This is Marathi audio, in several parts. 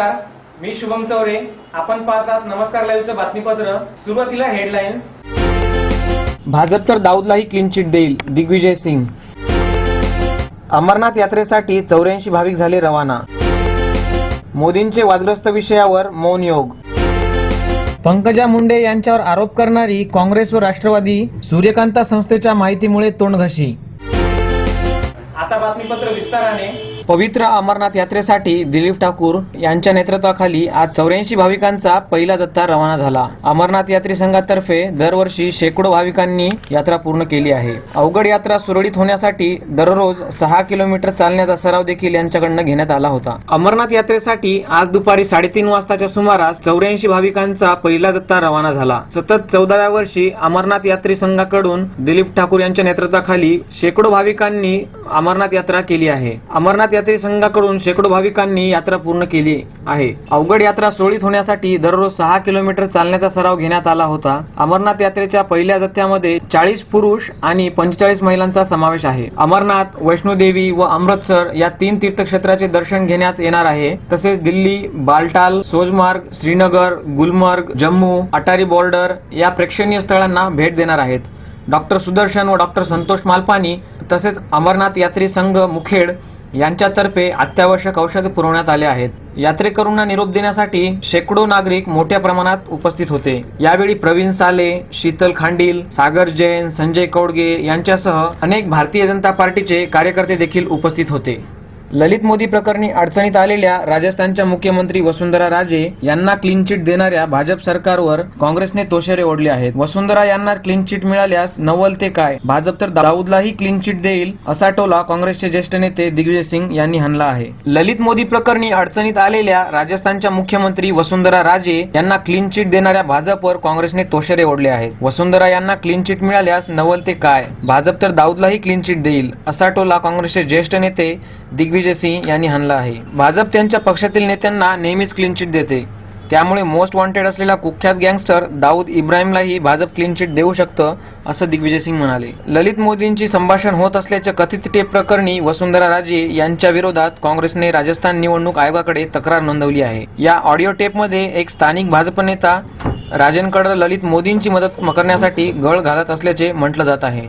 नमस्कार मी शुभम चौरे. आपण पाहतात नमस्कार लाईव्हचं बातमीपत्र. सुरुवातीला हेडलाईन्स भाजप तर दाऊदलाही क्लीन चिट देईल दिग्विजय सिंग. अमरनाथ यात्रेसाठी चौऱ्याऐंशी भाविक झाले रवाना. मोदींचे वादग्रस्त विषयावर मौन योग. पंकजा मुंडे यांच्यावर आरोप करणारी काँग्रेस व राष्ट्रवादी सूर्यकांता संस्थेच्या माहितीमुळे तोंडघशी. आता बातमीपत्र विस्ताराने. पवित्र अमरनाथ यात्रेसाठी दिलीप ठाकूर यांच्या नेतृत्वाखाली आज चौऱ्याऐंशी भाविकांचा पहिला जत्था रवाना झाला. अमरनाथ यात्री संघातर्फे दरवर्षी शेकडो भाविकांनी यात्रा पूर्ण केली आहे. अवघड यात्रा सुरळीत होण्यासाठी दररोज सहा किलोमीटर चालण्याचा सराव देखील यांच्याकडनं घेण्यात आला होता. अमरनाथ यात्रेसाठी आज दुपारी साडेतीन वाजताच्या सुमारास चौऱ्याऐंशी भाविकांचा पहिला जत्था रवाना झाला. सतत चौदाव्या वर्षी अमरनाथ यात्री संघाकडून दिलीप ठाकूर यांच्या नेतृत्वाखाली शेकडो भाविकांनी अमरनाथ यात्रा केली आहे. अमरनाथ यात्री संघाकडून शेकडो भाविकांनी यात्रा पूर्ण केली आहे. अवघड यात्रा सुरळीत होण्यासाठी दररोज सहा किलोमीटर चालण्याचा सराव घेण्यात आला होता. अमरनाथ यात्रेच्या पहिल्या जथ्यामध्ये चाळीस पुरुष आणि पंचेचाळीस महिलांचा समावेश आहे. अमरनाथ वैष्णोदेवी व अमृतसर या तीन तीर्थक्षेत्राचे दर्शन घेण्यात येणार आहे. तसेच दिल्ली बालटाल सोजमार्ग श्रीनगर गुलमर्ग जम्मू अटारी बॉर्डर या प्रेक्षणीय स्थळांना भेट देणार आहेत. डॉक्टर सुदर्शन व डॉक्टर संतोष मालपानी तसेच अमरनाथ यात्री संघ मुखेड यांच्यातर्फे अत्यावश्यक औषध पुरवण्यात आले आहेत. यात्रेकरूंना निरोप देण्यासाठी शेकडो नागरिक मोठ्या प्रमाणात उपस्थित होते. यावेळी प्रवीण साले शीतल खांडील सागर जैन संजय कौडगे यांच्यासह अनेक भारतीय जनता पार्टीचे कार्यकर्ते देखील उपस्थित होते. ललित मोदी प्रकरणी अडचणीत आलेल्या राजस्थानच्या मुख्यमंत्री वसुंधरा राजे यांना क्लीन चिट देणाऱ्या भाजप सरकारवर काँग्रेसने तोशेरे ओढले आहेत. वसुंधरा यांना क्लीन चिट मिळाल्यास नवल ते काय? भाजप तर दाऊदलाही क्लीन चिट देईल असा टोला काँग्रेसचे ज्येष्ठ नेते दिग्विजय सिंग यांनी हाणला आहे. ललित मोदी प्रकरणी अडचणीत आलेल्या राजस्थानच्या मुख्यमंत्री वसुंधरा राजे यांना क्लीन चिट देणाऱ्या भाजपवर काँग्रेसने तोशेरे ओढले आहेत. वसुंधरा यांना क्लीन चिट मिळाल्यास नवल ते काय? भाजप तर दाऊदलाही क्लीन चिट देईल असा टोला काँग्रेसचे ज्येष्ठ नेते दिग्विजय सिंग यांनी हाणला आहे. भाजप त्यांच्या पक्षातील नेत्यांना नेहमीच क्लीन चिट देते. त्यामुळे मोस्ट वॉन्टेड असलेला कुख्यात गँगस्टर दाऊद इब्राहिमलाही भाजप क्लीन चिट देऊ शकतं असं दिग्विजय सिंग म्हणाले. ललित मोदींची संभाषण होत असल्याच्या कथित टेप प्रकरणी वसुंधरा राजे यांच्या विरोधात काँग्रेसने राजस्थान निवडणूक आयोगाकडे तक्रार नोंदवली आहे. या ऑडिओ टेपमध्ये एक स्थानिक भाजप नेता राजेंकडे ललित मोदींची मदत करण्यासाठी गळ घालत असल्याचे म्हटलं जात आहे.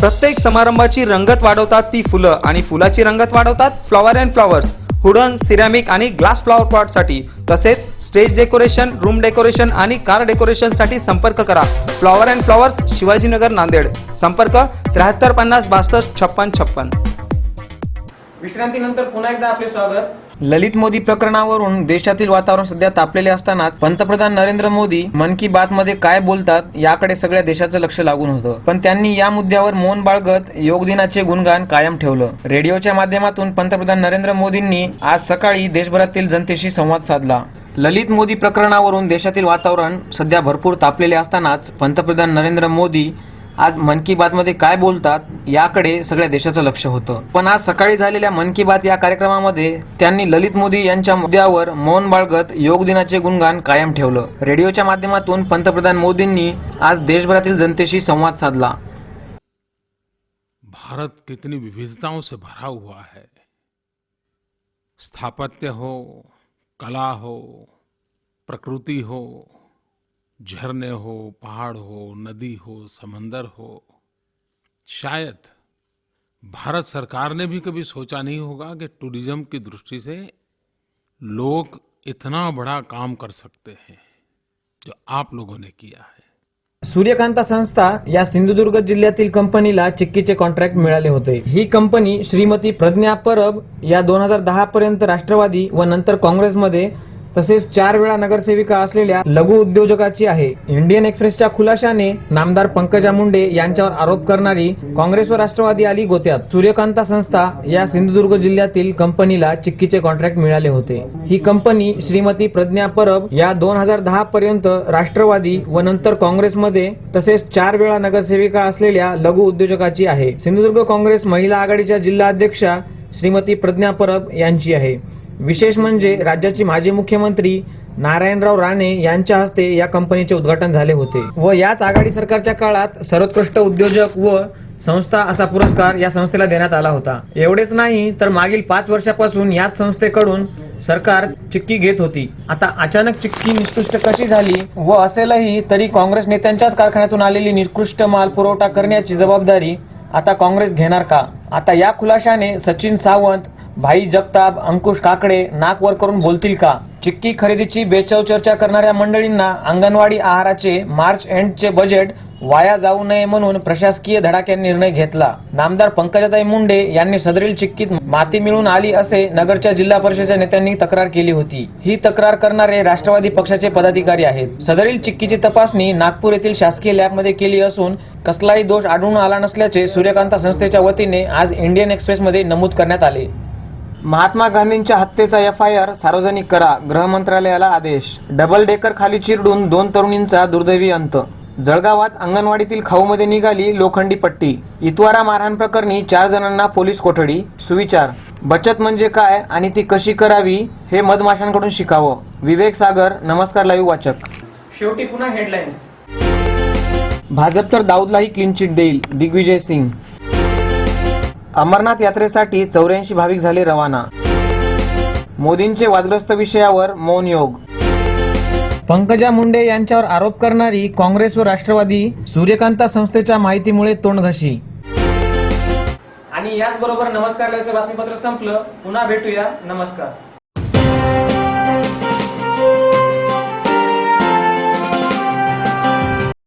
प्रत्येक समारंभाची रंगत वाढवतात ती फुलं आणि फुलाची रंगत वाढवतात flower and flowers. Wooden ceramic आणि ग्लास फ्लॉवर पॉटसाठी तसेच स्टेज डेकोरेशन रूम डेकोरेशन आणि कार डेकोरेशनसाठी संपर्क करा. Flower and flowers Shivajinagar Nanded. संपर्क त्र्याहत्तर पन्नास बासष्ट छप्पन छप्पन. विश्रांतीनंतर पुन्हा एकदा आपले स्वागत. ललित मोदी प्रकरणावरून देशातील वातावरण सध्या तापलेले असतानाच पंतप्रधान नरेंद्र मोदी मन की बात मध्ये काय बोलतात याकडे सगळ्या देशाचं लक्ष लागून होतं. पण त्यांनी या मुद्द्यावर मौन बाळगत योग दिनाचे गुणगान कायम ठेवलं. रेडिओच्या माध्यमातून पंतप्रधान नरेंद्र मोदींनी आज सकाळी देशभरातील जनतेशी संवाद साधला. ललित मोदी प्रकरणावरून देशातील वातावरण सध्या भरपूर तापलेले असतानाच पंतप्रधान नरेंद्र मोदी आज मन की बात मध्ये काय बोलतात याकडे सगळ्या देशाचं लक्ष होतं. पण आज सकाळी झालेल्या मन की बात या कार्यक्रमामध्ये त्यांनी ललित मोदी यांच्या मुद्द्यावर मौन बाळगत योग दिनाचे गुणगान कायम ठेवलं. रेडिओच्या माध्यमातून पंतप्रधान मोदींनी आज देशभरातील जनतेशी संवाद साधला. भारत कितनी विविधताओं से भरा हुआ है। स्थापत्य हो कला हो प्रकृति हो झरने हो, पहाड़ हो, नदी हो, समंदर हो, शायद भारत सरकार ने भी कभी सोचा नहीं होगा कि टूरिज़्म की दृष्टि से लोग इतना बड़ा काम कर सकते हैं जो आप लोगों ने किया है। सूर्यकांता संस्था या सिंधुदुर्ग जिल्ह्यातील कंपनीला चिक्कीचे कॉन्ट्रॅक्ट मिळाले होते. ही कंपनी श्रीमती प्रज्ञा परब या दोन हज़ार दहा पर्यंत राष्ट्रवादी व नंतर काँग्रेसमध्ये तसेच चार वेळा नगरसेविका असलेल्या लघु उद्योजकाची आहे. इंडियन एक्सप्रेसच्या खुलाशाने नामदार पंकजा मुंडे यांच्यावर आरोप करणारी काँग्रेस व राष्ट्रवादी आली गोत्यात. सूर्यकांता संस्था या सिंधुदुर्ग जिल्ह्यातील कंपनीला चिक्कीचे कॉन्ट्रॅक्ट मिळाले होते. ही कंपनी श्रीमती प्रज्ञा परब या दोन हजार दहा पर्यंत राष्ट्रवादी व नंतर काँग्रेसमध्ये तसेच चार वेळा नगरसेविका असलेल्या लघु उद्योजकाची आहे. सिंधुदुर्ग काँग्रेस महिला आघाडीच्या जिल्हा अध्यक्षा श्रीमती प्रज्ञा परब यांची आहे. विशेष म्हणजे राज्याचे माजी मुख्यमंत्री नारायणराव राणे यांच्या हस्ते या कंपनीचे उद्घाटन झाले होते व याच आघाडी सरकारच्या काळात सर्वोत्कृष्ट उद्योजक व संस्था असा पुरस्कार या संस्थेला देण्यात आला होता. एवढेच नाही तर मागील पाच वर्षापासून याच संस्थेकडून सरकार चिक्की घेत होती. आता अचानक चिक्की निकृष्ट कशी झाली व असेलही तरी काँग्रेस नेत्यांच्याच कारखान्यातून आलेली निकृष्ट माल पुरवठा करण्याची जबाबदारी आता काँग्रेस घेणार का? आता या खुलाशाने सचिन सावंत भाई जगताप अंकुश काकडे नाकवर करून बोलतील का? चिक्की खरेदीची बेचव चर्चा करणाऱ्या मंडळींना अंगणवाडी आहाराचे मार्च एंडचे बजेट वाया जाऊ नये म्हणून प्रशासकीय धडाक्याने निर्णय घेतला. नामदार पंकजाताई मुंडे यांनी सदरील चिक्कीत माती मिळून आली असे नगरच्या जिल्हा परिषदेच्या नेत्यांनी तक्रार केली होती. ही तक्रार करणारे राष्ट्रवादी पक्षाचे पदाधिकारी आहेत. सदरील चिक्कीची तपासणी नागपूर येथील शासकीय लॅबमध्ये केली असून कसलाही दोष आढळून आला नसल्याचे सूर्यकांता संस्थेच्या वतीने आज इंडियन एक्सप्रेसमध्ये नमूद करण्यात आले. महात्मा गांधींच्या हत्येचा एफ आय आर सार्वजनिक करा गृह मंत्रालयाला आदेश. डबल डेकर खाली चिरडून दोन तरुणींचा दुर्दैवी अंत. जळगावात अंगणवाडीतील खाऊमध्ये निघाली लोखंडी पट्टी. इतवारा मारहाण प्रकरणी चार जणांना पोलीस कोठडी. सुविचार. बचत म्हणजे काय आणि ती कशी करावी हे मधमाशांकडून शिकावं. विवेक सागर नमस्कार लाईव्ह वाचक. शेवटी पुन्हा हेडलाईन्स भाजप तर दाऊदलाही क्लीन चिट देईल. दिग्विजय सिंग. अमरनाथ यात्रेसाठी चौऱ्याऐंशी भाविक झाले रवाना. मोदींचे वादग्रस्त विषयावर मौन योग. पंकजा मुंडे यांच्यावर आरोप करणारी काँग्रेस व राष्ट्रवादी सूर्यकांता संस्थेच्या माहितीमुळे तोंडघशी आणि याचबरोबर नमस्कार बातमीपत्र संपलं. पुन्हा भेटूया. नमस्कार.